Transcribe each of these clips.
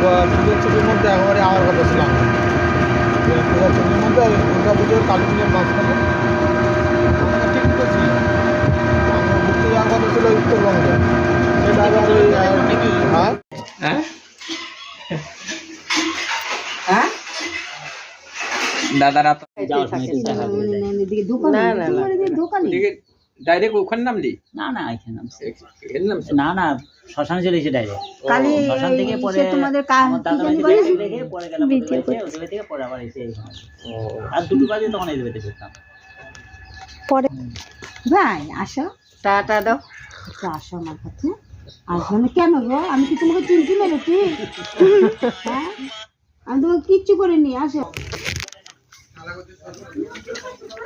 পুজোর ছবির মধ্যে একেবারে আমার কথা ছিলাম যে পুজোর ছবির মধ্যে ওই দুর্গা পুজোর কালী পুজোর মাঝখানে আমাকে ঠিক আমার ঘুরতে যাওয়ার কথা ছিল উত্তরবঙ্গে। সেটা আবার ওই আহ, হ্যাঁ? হ্যাঁ? দাদারা তো না না না। ডাইরেক্ট ওখানে নামলি? না না এখানে নামছে। নামছে না না শ্মশানে চলে এসে ডাইরেক্ট কালী শ্মশান থেকে পরে তোমাদের কা- আমার কি জানি বলে? পরে গেলাম ওদের থেকে পরে আবার এসে এখানে। আর দুটো বাজে তখন এই ফিরতাম ভাই আসো। টাটা দাও। আসো আমার কাছে। আসব না কেন গো? আমি কি তোমাকে চিনতে মেরেছি হ্যাঁ? আমি তোমাকে কিচ্ছু করিনি আসো।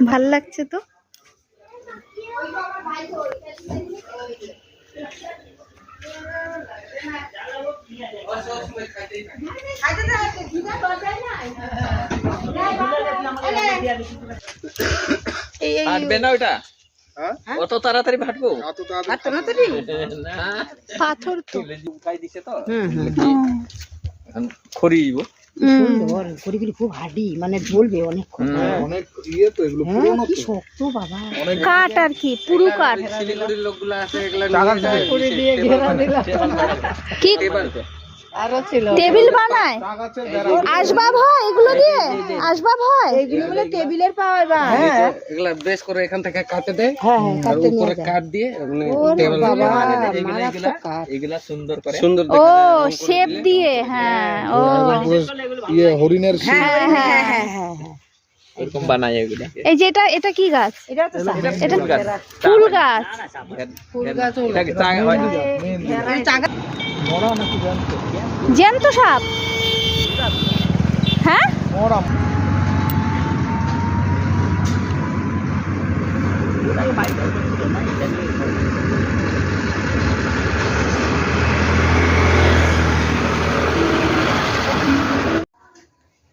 ভালো লাগছে তো? হাঁটবে না ওটা হ্যাঁ? অত তাড়াতাড়ি পাথর তো। উঠাই দিছে তো হুম ঘুরি খুব হাডি মানে বলবে অনেক অনেক ইয়ে তো এগুলো হ্যাঁ তো। শক্ত বাবা। অনেক কাঠ আর কি পুরো কাঠ। লোকগুলো আছে এগুলা টাকা নিয়ে যায়, করে দিয়ে ঘেরা দিলাম। কি। আরও ছিল। টেবিল বানায়? আসবাব হয় এগুলো দিয়ে? আসবাব হয়? এগুলো বলে টেবিলের পাওয়া এবার। হ্যাঁ এগুলা বেশ করে এখান থেকে কাটে দেয় হ্যাঁ হ্যাঁ নিয়ে উপরে যায় কাঠ দিয়ে মানে টেবিল বাবা, এগুলা এগুলা সুন্দর করে। সুন্দর ও শেপ দিয়ে হ্যাঁ ও। ইয়ে হরিণের হ্যাঁ হ্যাঁ হ্যাঁ হ্যাঁ হ্যাঁ এরকম বানায় এগুলা। এই যে এটা এটা কি গাছ? এটা তো এটা ফুল গাছ। ফুল গাছ। ফুল গাছ জ্যান্ত? সাপ? হ্যাঁ?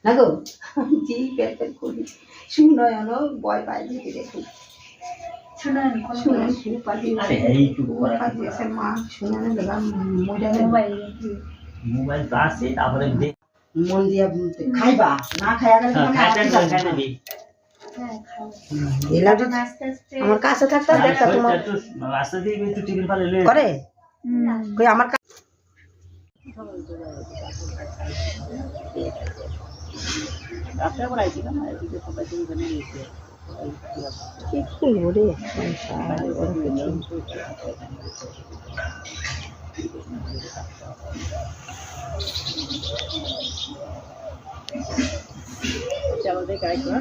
না গো যেই প্যাট প্যাট করি শুনয়ন ভয় পাই দিকে দেখো মন দিয়া খাইবা না খাইয়া গেলে হ্যাঁ, মানে তো আমার কাছে থাকতে দেখা তোমার। রাস্তা দিয়ে একটু টিফিন পালে করে? কই আমার কা- রাস্তায় আবার আইছিলাম এদিকে সবাই তো ওখানে গেছে কি